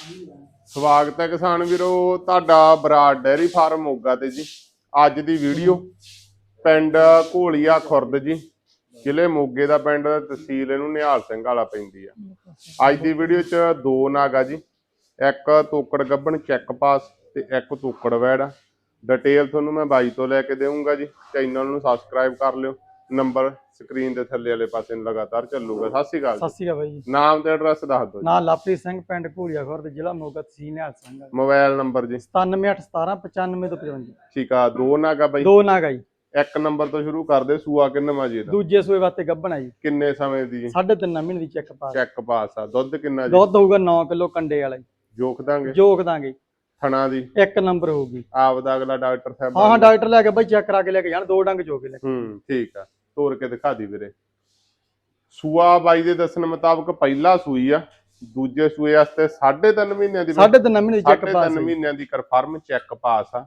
ਸਵਾਗਤ ਹੈ ਕਿਸਾਨ ਵੀਰੋ, ਤੁਹਾਡਾ ਬਰਾੜ ਡੈਰੀ ਫਾਰਮ ਮੋਗਾ ਤੇ ਜੀ। ਅੱਜ ਦੀ ਵੀਡੀਓ ਪਿੰਡ ਘੋਲੀਆ ਖੁਰਦ ਜੀ, ਜ਼ਿਲ੍ਹੇ ਮੋਗੇ ਦਾ ਪਿੰਡ, ਤਹਿਸੀਲ ਇਹਨੂੰ ਨਿਹਾਲ ਸਿੰਘ ਵਾਲਾ ਪੈਂਦੀ ਆ। ਅੱਜ ਦੀ ਵੀਡੀਓ 'ਚ ਦੋ ਨਾਗ ਆ ਜੀ, ਇੱਕ ਤੋਕੜ ਗੱਬਣ ਚੈੱਕ ਪਾਸ ਤੇ ਇੱਕ ਤੋਕੜ ਵੈੜ ਆ। ਡਿਟੇਲ ਤੁਹਾਨੂੰ ਮੈਂ ਬਾਈ ਤੋਂ ਲੈ ਕੇ ਦੇਵਾਂਗਾ ਜੀ, ਚੈਨਲ ਨੂੰ ਸਬਸਕ੍ਰਾਈਬ ਕਰ ਲਿਓ। ਨੰਬਰ ਸਕਰੀਨ ਦੇ ਥੱਲੇ ਵਾਲੇ ਪਾਸੇ ਨੂੰ ਲਗਾਤਾਰ ਚੱਲੂਗਾ। ਸਤਿ ਸ਼੍ਰੀ ਅਕਾਲ ਸਤਿ ਜੀ। ਸ਼੍ਰੀ ਅਕਾਲ ਬਾਈ ਜੀ। ਨਾਮ ਤੇ ਐਡਰੈਸ ਦੱਸ ਦਿਓ ਜੀ। ਨਾਂ ਲਾਪਰੀ ਸਿੰਘ ਪਿੰਡ ਘੂੜੀਆ ਖੁਰਦ ਜ਼ਿਲ੍ਹਾ ਮੋਗਾ ਤਹਿਸੀਲ ਨਿਹਾਲ ਸਿੰਘ ਮੋਬਾਈਲ ਨੰਬਰ ਜੀ। 97811795 ਤੋਂ 55 ਠੀਕ ਆ ਦੋ ਨਾਗਾ ਬਾਈ। ਦੋ ਨਾਗਾ ਜੀ। ਇੱਕ ਨੰਬਰ ਤੋਂ ਸ਼ੁਰੂ ਕਰਦੇ ਸੂਆ ਕਿੰਨਾ ਮਾਜੀ ਦਾ ਦੂਜੇ ਸੂਏ ਵਾਸਤੇ ਗੱਭਣਾ ਜੀ। ਕਿੰਨੇ ਸਮੇਂ ਦੀ? ਸਾਢੇ ਤਿੰਨ ਮਹੀਨੇ ਦੀ ਚੈੱਕ ਪਾਸ ਚੈੱਕ ਪਾਸ ਆ। ਦੁੱਧ ਕਿੰਨਾ ਜੀ? ਦੁੱਧ ਹੋਊਗਾ 9 ਕਿਲੋ ਕੰਡੇ ਵਾਲਾ ਜੀ। ਜੋਖ ਦਾਂਗੇ? ਜੋਕ ਦਾਂਗੇ। ਥਣਾ ਦੀ? ਇੱਕ ਨੰਬਰ ਹੋਊਗੀ। ਆਪ ਦਾ ਅਗਲਾ ਡਾਕਟਰ ਸਾਹਿਬ ਹਾਂ ਹਾਂ ਡਾਕਟਰ ਲੈ ਕੇ ਬਾਈ ਚੈੱਕ ਕਰਾ ਕੇ ਲੈ ਕੇ ਜਾਣ ਦੋ ਡੰਗ ਚੋਕ ਲੈ ਹੂੰ ਠੀਕ ਆ। ਤੋਰ ਕੇ ਦਿਖਾ ਦੀ ਵੀਰੇ। ਸੂਆ ਬਾਈ ਦੇ ਦੱਸਣ ਮੁਤਾਬਕ ਪਹਿਲਾ ਸੂਈ ਆ ਦੂਜੇ ਸੂਏ ਵਾਸਤੇ 3.5 ਮਹੀਨਿਆਂ ਦੀ ਸਾਢੇ ਤਿੰਨ ਮਹੀਨੇ ਦੀ ਚੈੱਕ ਪਾਸ ਤਿੰਨ ਹੈ ਜੀ। ਮਹੀਨਿਆਂ ਦੀ ਕਨਫਰਮ ਚੈੱਕ ਪਾਸ ਆ।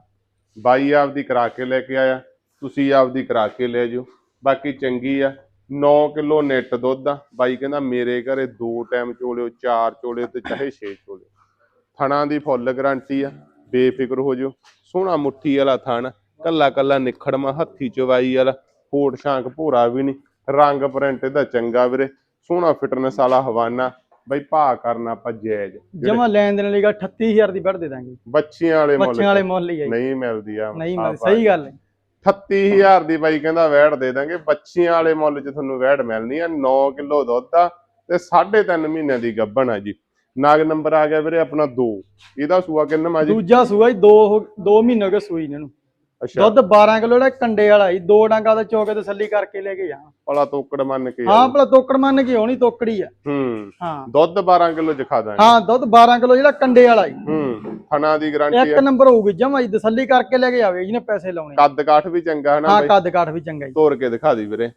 ਬਾਈ ਆਪਦੀ ਕਰਾ ਕੇ ਲੈ ਕੇ ਆਇਆ ਤੁਸੀਂ ਆਪਦੀ ਕਰਾ ਕੇ ਲੈ ਜਿਓ। ਬਾਕੀ ਚੰਗੀ ਆ 9 ਕਿਲੋ ਨੈਟ ਦੁੱਧ ਆ। ਬਾਈ ਕਹਿੰਦਾ ਮੇਰੇ ਘਰੇ ਦੋ ਟਾਈਮ ਚੋਲਿਓ ਚਾਰ ਚੋਲੇ ਤੇ ਚਾਹੇ 6 ਚੋਲੇ ਥਣਾ ਦੀ ਫੁੱਲ ਗਾਰੰਟੀ ਆ ਬੇਫਿਕਰ ਹੋ ਜਿਓ। ਸੋਹਣਾ ਮੁੱਠੀ ਵਾਲਾ ਥਣ ਕੱਲਾ ਕੱਲਾ ਨਿਖੜਮਾ ਹੱਥੀ ਚਵਾਈ ਵਾਲਾ। ਫੋਟ ਸ਼ਾਂਕ ਭੋਰਾ ਵੀ ਨਹੀਂ। ਰੰਗ ਪ੍ਰਿੰਟ ਇਹਦਾ ਚੰਗਾ ਵੀਰੇ। ਸੋਹਣਾ ਫਿਟਨੈਸ ਵਾਲਾ ਹਵਾਨਾ। ਬਈ ਭਾ ਕਰਨਾ ਆਪਾਂ ਜਾਇਜ਼। ਜਮਾ ਲੈਣ ਦੇਣ ਲਈ ਗਾ 38000 ਦੀ ਵੱਢ ਦੇ ਦਾਂਗੇ। ਬੱਚਿਆਂ ਵਾਲੇ ਮੁੱਲ ਬੱਚਿਆਂ ਵਾਲੇ ਮੁੱਲ ਹੀ ਹੈ ਜੀ। ਨਹੀਂ ਮਿਲਦੀ ਆ। ਨਹੀਂ ਮਿਲ ਸਹੀ ਗੱਲ ਹੈ। 38000 ਦੀ ਬਾਈ ਕਹਿੰਦਾ ਵੈੜ ਦੇ ਦਾਂਗੇ। ਬੱਚਿਆਂ ਵਾਲੇ ਮੁੱਲ 'ਚ ਤੁਹਾਨੂੰ ਵੈੜ ਮਿਲਣੀ ਆ। 9 ਕਿਲੋ ਦੁੱਧ ਆ ਤੇ 3.5 ਮਹੀਨਿਆਂ ਦੀ ਗੱਭਣ ਆ ਜੀ। ਨਾਗ ਨੰਬਰ ਆ ਗਿਆ ਵੀਰੇ ਆਪਣਾ 2 ਇਹਦਾ ਸੂਆ ਕਿੰਨਾ ਮਾ ਜੀ ਦੂਜਾ ਸੂਆ ਜੀ 2 2 ਮਹੀਨੇ ਹੋ ਗਏ ਸੂਈ ਨੂੰ ਇਹਨੂੰ। ਅੱਛਾ। ਦੁੱਧ 12 ਕਿਲੋ ਜਿਹੜਾ ਕੰਡੇ ਵਾਲਾ ਜੀ ਦੋ ਡੰਗਾ ਦਾ ਚੋਕੇ ਤਸੱਲੀ ਕਰਕੇ ਲੈ ਕੇ ਜਾਣਾ। ਭਲਾ ਤੋਕੜ ਮੰਨ ਕੇ ਹਾਂ ਭਲਾ ਤੋਕੜ ਮੰਨ ਕੇ ਆਉਣੀ ਤੋਕੜੀ ਆ। ਹੂੰ। ਹਾਂ। ਦੁੱਧ 12 ਕਿਲੋ ਦਿਖਾ ਦਾਂਗੇ। ਹਾਂ ਦੁੱਧ 12 ਕਿਲੋ ਜਿਹੜਾ ਕੰਡੇ ਵਾਲਾ ਜੀ। ਹੂੰ ਥਣਾ ਦੀ ਗਾਰੰਟੀ ਇੱਕ ਨੰਬਰ ਹੋਊਗੀ ਜਮਾ ਜੀ ਤਸੱਲੀ ਕਰਕੇ ਲੈ ਕੇ ਜਾਵੇ ਜਿਹਨੇ ਪੈਸੇ ਲਾਉਣੇ ਕੱਦ ਕਾਠ ਵੀ ਚੰਗਾ ਹੈ ਨਾ ਹਾਂ ਕੱਦ ਕਾਠ ਵੀ ਚੰਗਾ ਜੀ। ਤੋੜ ਕੇ ਦਿਖਾ ਦੀ ਵੀਰੇ।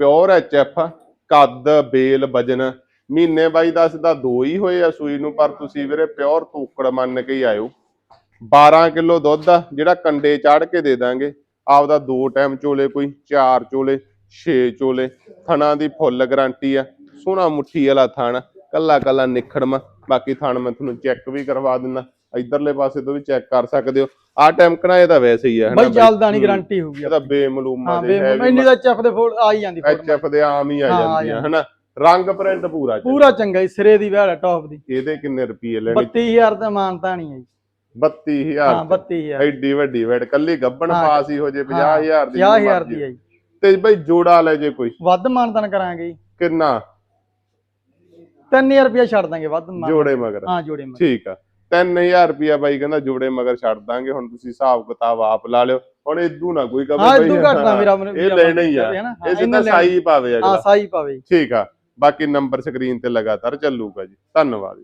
ਪਿਓਰ ਐਚਐਫ ਕੱਦ ਬੇਲ ਵਜਨ। ਮਹੀਨੇ ਬਾਈ ਦਾ ਦੋ ਹੀ ਹੋਏ ਆ ਸੂਈ ਨੂੰ ਪਰ ਤੁਸੀਂ ਵੀਰੇ ਪਿਓਰ ਤੋਕੜ ਮੰਨ ਕੇ ਹੀ ਆਇਓ। 12 ਕਿਲੋ ਦੁੱਧ ਆ ਜਿਹੜਾ ਕੰਡੇ ਚਾੜ ਕੇ ਦੇ ਦਾਂਗੇ। ਆਪਦਾ ਦੋ ਟਾਈਮ ਚੋਲੇ ਕੋਈ ਚਾਰ ਚੋਲੇ 6 ਚੋਲੇ ਥਣਾ ਦੀ ਫੁੱਲ ਗਾਰੰਟੀ ਆ। ਸੋਹਣਾ ਮੁੱਠੀ ਵਾਲਾ ਥਣ ਕੱਲਾ ਕੱਲਾ ਨਿਖੜਮਾ ਬਾਕੀ ਥਣ ਮੈਂ ਤੁਹਾਨੂੰ ਚੈੱਕ ਵੀ ਕਰਵਾ ਦਿੰਦਾ। ਇਧਰਲੇ ਪਾਸੇ ਤੋਂ ਵੀ ਚੈੱਕ ਕਰ ਸਕਦੇ ਹੋ। ਆ ਟਾਈਮ ਕਣਾ ਇਹ ਤਾਂ ਵੈਸੇ ਹੀ ਆ ਹਨਾ ਬਾਈ ਹੂੰ। ਗਾਰੰਟੀ ਹੋਊਗੀ ਇਹ ਤਾਂ ਬੇਮਲੂਮਾ ਹਾਂ ਦੇ ਹੈ ਇੰਨੀ ਦਾ ਚੱਫ ਦੇ ਫੋਲ ਆ ਹੀ ਜਾਂਦੀ ਐਚਐਫ ਦੇ ਆਮ ਹੀ ਆ ਹਾਂ, ਜਾਂਦੀਆਂ ਹਨਾ? ਰੰਗ ਪ੍ਰਿੰਟ ਪੂਰਾ ਪੂਰਾ ਚੰਗਾ ਜੀ ਸਿਰੇ ਦੀ ਵਹਿੜ ਟੌਪ ਦੀ। ਇਹਦੇ ਕਿੰਨੇ ਰੁਪਏ ਲੈਣੇ? 32000 ਦਾ ਮਾਨਤਾ ਨਹੀਂ ਹੈ ਜੀ। 32000 ਹਾਂ 32000 ਐਡੀ ਵੱਡੀ ਵੈਟ ਕੱਲੀ ਗੱਬਣ ਹਾਂ। ਪਾਸ ਹੀ ਹੋ ਜੇ 50000 ਦੀ 50000 ਦੀ ਹੈ। ਜੀ। ਤੇ ਬਈ ਜੋੜਾ ਲੈ ਜੇ ਕੋਈ। ਵੱਧ ਮਾਨਤਾਨ ਕਰਾਂਗੇ ਕਿੰਨਾ? 3000 ਰੁਪਇਆ ਛੱਡ ਦਾਂਗੇ ਵੱਧ ਮਾਨ ਜੋੜੇ ਮਗਰ। ਹਾਂ ਜੋੜੇ ਮਗਰ। ਠੀਕ ਆ। 3000 ਰੁਪਿਆ ਬਾਈ ਕਹਿੰਦਾ ਜੋੜੇ ਮਗਰ ਛੱਡ ਦਾਂਗੇ ਹੁਣ ਤੁਸੀਂ ਹਿਸਾਬ ਕਿਤਾਬ ਆਪ ਲਾ ਲਿਓ। ਹੁਣ ਇਦੂ ਨਾ ਕੋਈ ਹਾਂ ਬਈ ਇਦੋਂ ਮੇਰਾ ਇਹ ਲੈਣਾ ਹੀ ਆ। ਇਹ ਸਿੱਧਾ ਸਾਈ ਪਾਵੇ ਹਾਂ ਅਗਲਾ ਸਾਈ ਪਾਵੇ। ਠੀਕ ਆ। ਬਾਕੀ ਨੰਬਰ ਸਕਰੀਨ ਤੇ ਲਗਾਤਾਰ ਚੱਲੂਗਾ ਜੀ। ਧੰਨਵਾਦ